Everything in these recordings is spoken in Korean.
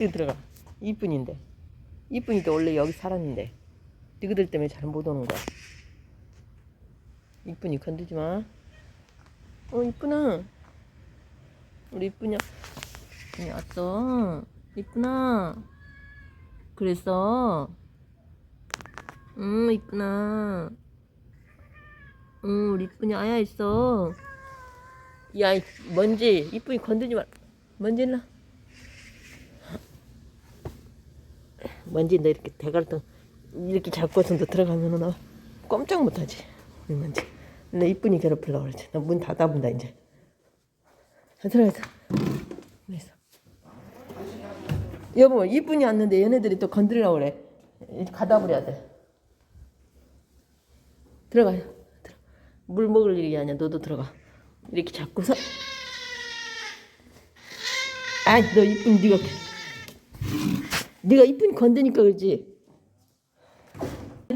여기 들어가. 이쁜인데. 이쁜이도 원래 여기 살았는데. 너희들 때문에 잘 못 오는 거야. 이쁜이 건들지 마. 어, 이쁜아. 우리 이쁜이, 이쁜이 왔어. 이쁜아. 그랬어. 응, 이쁜아. 응, 우리 이쁜이 아야 있어. 야, 이 먼지. 이쁜이 건들지 마. 먼지 일라. 먼지 너 이렇게 대가리통 이렇게 잡고서 너 들어가면은 너 꼼짝 못하지. 이 먼지. 너 이쁜이 괴롭히려고 그러지. 너문 닫아본다 이제. 자, 들어가자. 그래서. 여보 이쁜이 왔는데 얘네들이 또 건드리려고 그래. 가다 버려야 돼. 들어가요. 들어. 물 먹을 일이 아니야. 너도 들어가. 이렇게 잡고서. 아이 너 이쁜 네가 네가 이쁜이 건드니까 그러지.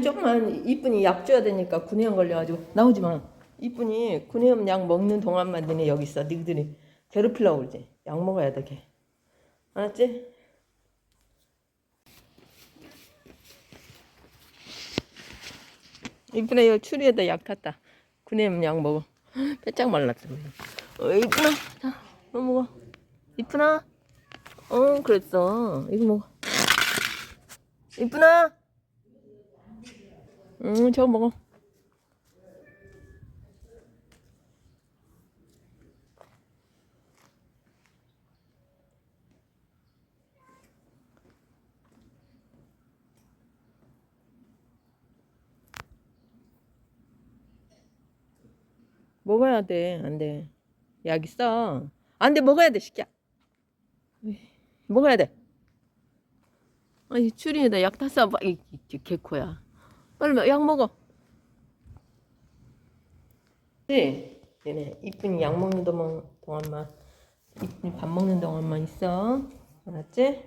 조금만 이쁜이 약 줘야 되니까 구내염 걸려가지고 나오지 마. 이쁜이 구내염 약 먹는 동안만 너네 여기 있어. 너희들이 괴롭히려고 그러지. 약 먹어야 돼 걔. 알았지? 이쁜아 이 추리에다 약 탔다. 구내염 약 먹어. 빼짝 말랐어. 어, 이쁜아 자, 너 먹어. 이쁜아. 어 그랬어. 이거 먹어. 이쁜아. 응, 저거 먹어. 먹어야 돼. 안 돼. 약 있어. 안 돼. 먹어야 돼. 에이, 먹어야 돼. 아이, 추리에다 약 탔어. 이, 개코야. 빨리 먹- 약 먹어. 네. 얘네 이쁜이 약 먹는 동안, 동안만 이쁜이 밥 먹는 동안만 있어. 알았지?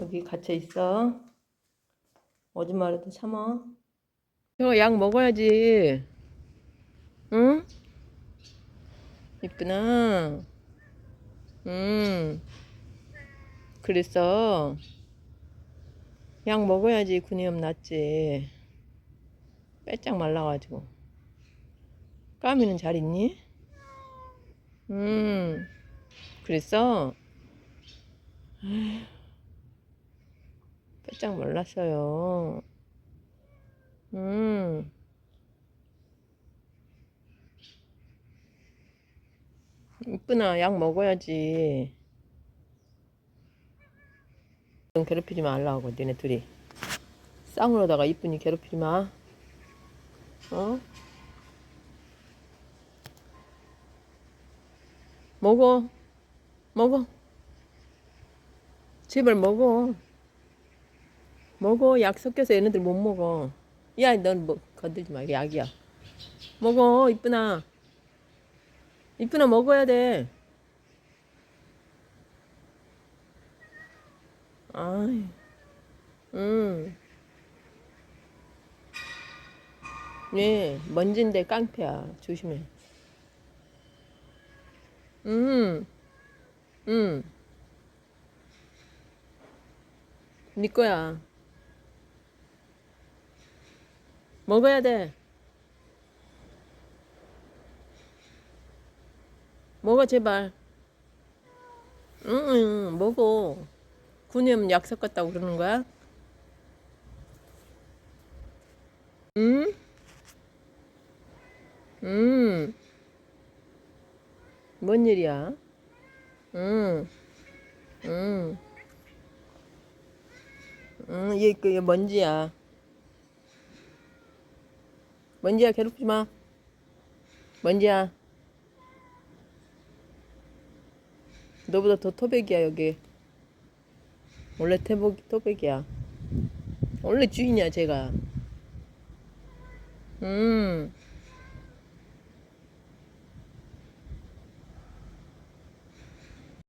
여기 갇혀 있어. 오줌마라도 참아. 저거 약 먹어야지. 응? 이쁘나? 응. 그랬어. 약 먹어야지 구내염 낫지. 빼짝 말라가지고. 까미는 잘 있니? 음. 그랬어? 빼짝 말랐어요. 음. 이쁘나 약 먹어야지. 좀 괴롭히지 말라고 니네 둘이 쌍으로다가 이쁜이 괴롭히지 마. 어? 먹어. 먹어. 제발 먹어. 먹어. 약 섞여서 얘네들 못 먹어. 야, 넌 뭐 건들지 마. 이게 약이야. 먹어. 이쁘나. 이쁘나 먹어야 돼. 아이, 응. 예, 먼지인데 깡패야. 조심해. 응, 응. 네 거야. 먹어야 돼. 먹어, 제발. 응, 응, 먹어. 구내염 약 섞었다고 그러는 거야? 응? 응. 뭔 일이야? 응. 응. 응, 얘, 그, 얘 먼지야. 먼지야, 괴롭히지 마. 먼지야. 너보다 더 토백이야, 여기. 원래 태복, 토백이야. 원래 주인이야, 제가. 음.